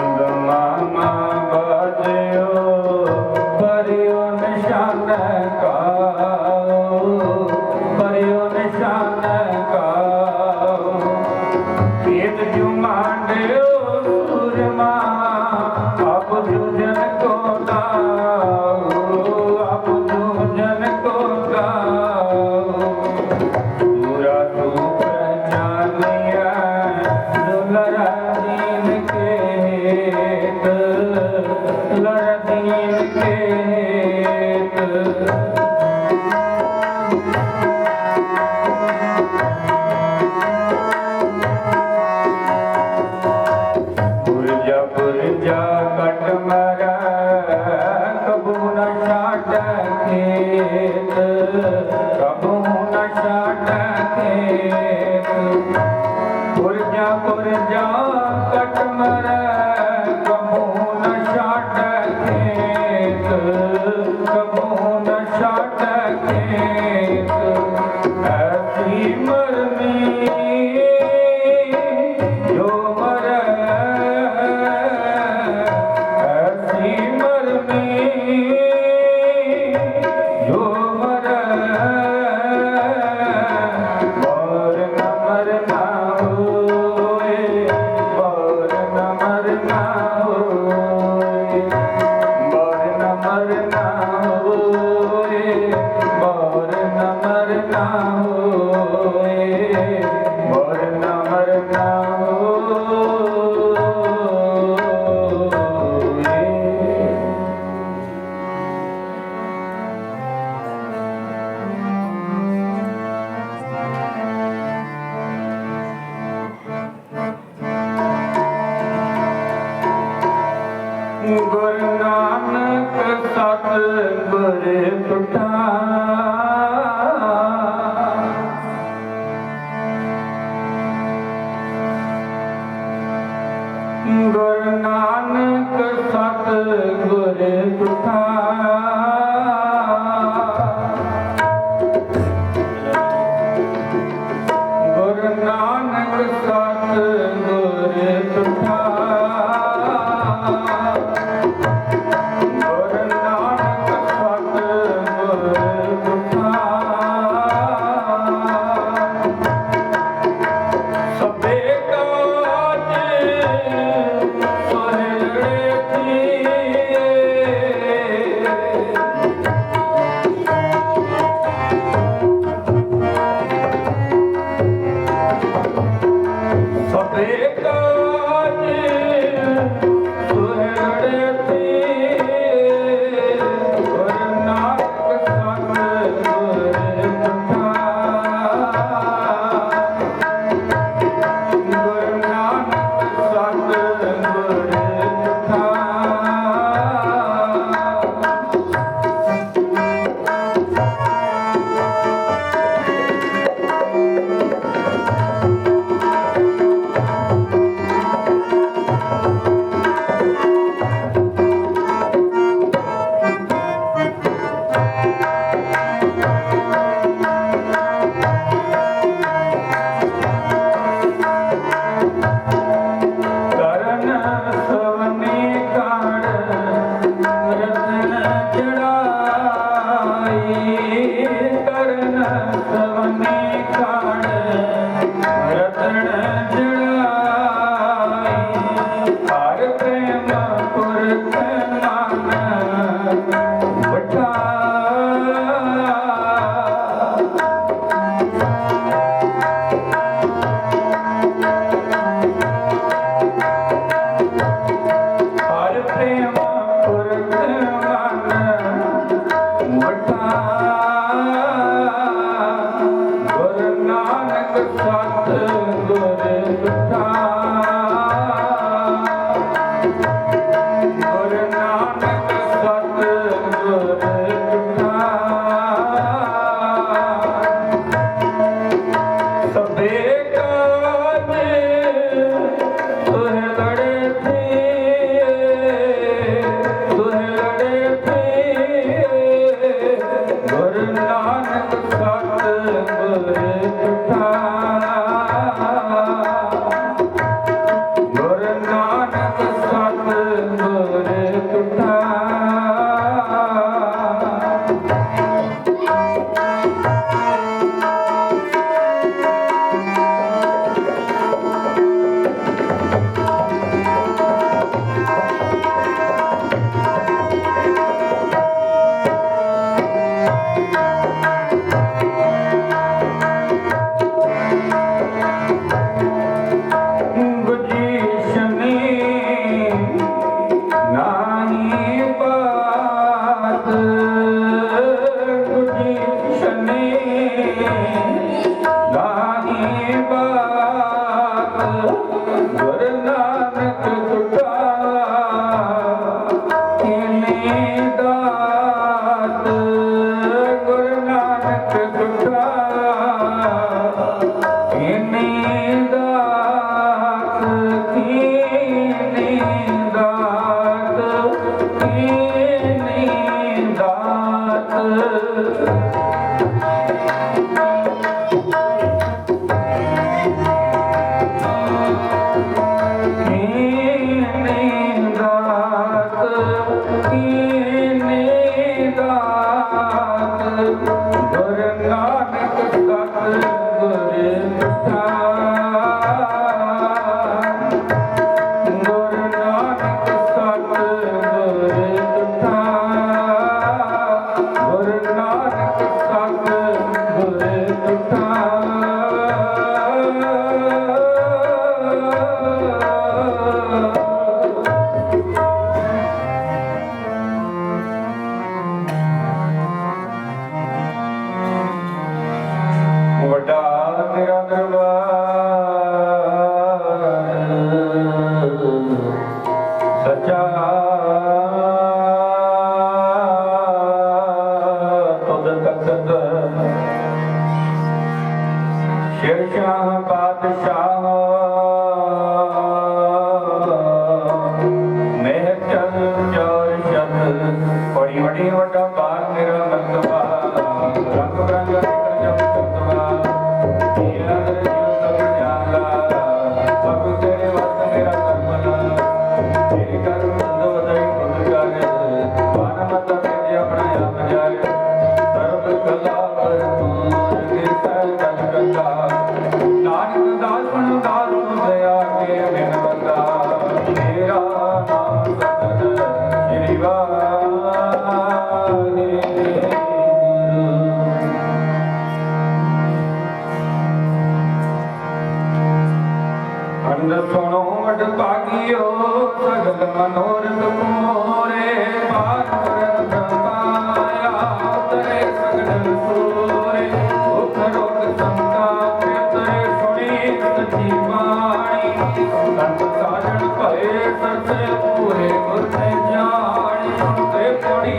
and the mama, ਜਾ ਕਟ ਮਰੈ ਕਬੂ ਨ ਛਾਟੈ ਖੇਤ। ਕਬੂ ਨ ਛਾਟੈ ਖੇਤ। ਪੁਰਜਾ ਪੁਰਜਾ ਬਾਤ ਕੰਦ ਸੁਣੋ ਅਡ ਭਾਗਿਓ, ਸਗਲ ਮਨੋਰਥ ਮੋਰੇ ਬਾਤ ਰਤ ਪਾਇਆ ਤਰੇ ਸਗਲ ਸੋਰੇ ਉਖ ਰੋਗ ਸੰਤਾਪ ਤਰੇ ਸੁਣੀ ਸਚੀ ਬਾਣੀ, ਸੰਤ ਸਾਜਣ ਭਏ ਸਰਸੇ ਪੂਰੇ ਗੁਰ ਤੇ ਜਾਣੀ, ਤੇ ਪੜੀ